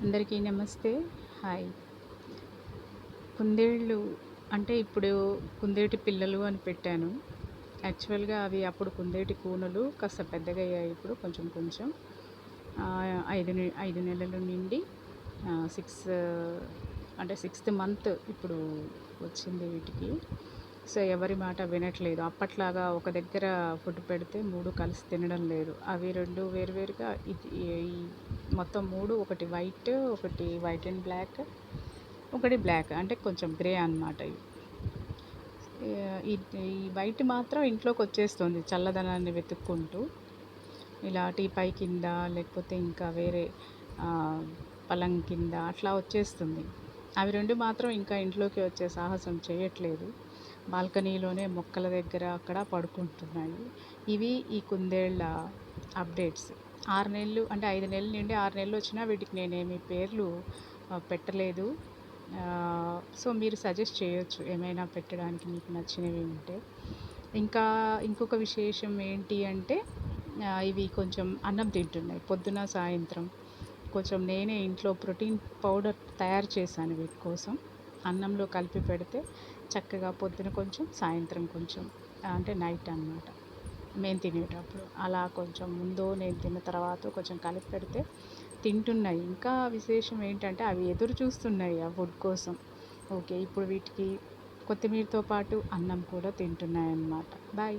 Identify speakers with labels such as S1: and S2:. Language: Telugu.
S1: అందరికీ నమస్తే. హాయ్. కుందేళ్ళు అంటే ఇప్పుడు కుందేటి పిల్లలు అని పెట్టాను. యాక్చువల్గా అవి అప్పుడు కుందేటి కూనలు కాస్త పెద్దగా అయ్యాయి ఇప్పుడు కొంచెం కొంచెం. ఐదు నె- ఐదు నెలలు నిండి సిక్స్ అంటే సిక్స్త్ మంత్ ఇప్పుడు వచ్చింది వీటికి. సో ఎవరి మాట వినట్లేదు. అప్పట్లాగా ఒక దగ్గర ఫుడ్ పెడితే మూడు కలిసి తినడం లేదు. అవి రెండు వేరువేరుగా ఇది ఈ మొత్తం మూడు ఒకటి వైట్ ఒకటి వైట్ అండ్ బ్లాక్ ఒకటి బ్లాక్ అంటే కొంచెం గ్రే అన్నమాట ఇవి. ఈ వైట్ మాత్రం ఇంట్లోకి వచ్చేస్తుంది చల్లదనాన్ని వెతుక్కుంటూ. ఇలా టీపాయ్ కింద లేకపోతే ఇంకా వేరే పలం కింద అట్లా వచ్చేస్తుంది. అవి రెండు మాత్రం ఇంకా ఇంట్లోకి వచ్చే సాహసం చేయట్లేదు. బాల్కనీలోనే మొక్కల దగ్గర అక్కడ పడుకుంటున్నాయి. ఇవి ఈ కుందేళ్ళ అప్డేట్స్. ఆరు నెలలు అంటే ఐదు నెలల నుండి ఆరు నెలలు వచ్చినా వీటికి నేనేమి పేర్లు పెట్టలేదు. సో మీరు సజెస్ట్ చేయొచ్చు ఏమైనా పెట్టడానికి మీకు నచ్చినవి ఉంటే. ఇంకా ఇంకొక విశేషం ఏంటి అంటే ఇవి కొంచెం అన్నం తింటున్నాయి. పొద్దున సాయంత్రం కొంచెం నేనే ఇంట్లో ప్రోటీన్ పౌడర్ తయారు చేశాను వీటి కోసం. అన్నంలో కలిపి పెడితే చక్కగా పొద్దున కొంచెం సాయంత్రం కొంచెం అంటే నైట్ అన్నమాట. మేము తినేటప్పుడు. అలా కొంచెం ముందు నేను తిన్న తర్వాత కొంచెం కలిపి పెడితే తింటున్నాయి. ఇంకా విశేషం ఏంటంటే అవి ఎదురు చూస్తున్నాయి ఆ ఫుడ్ కోసం. ఓకే ఇప్పుడు వీటికి కొత్తిమీరతో పాటు అన్నం కూడా తింటున్నాయి అన్నమాట బాయ్.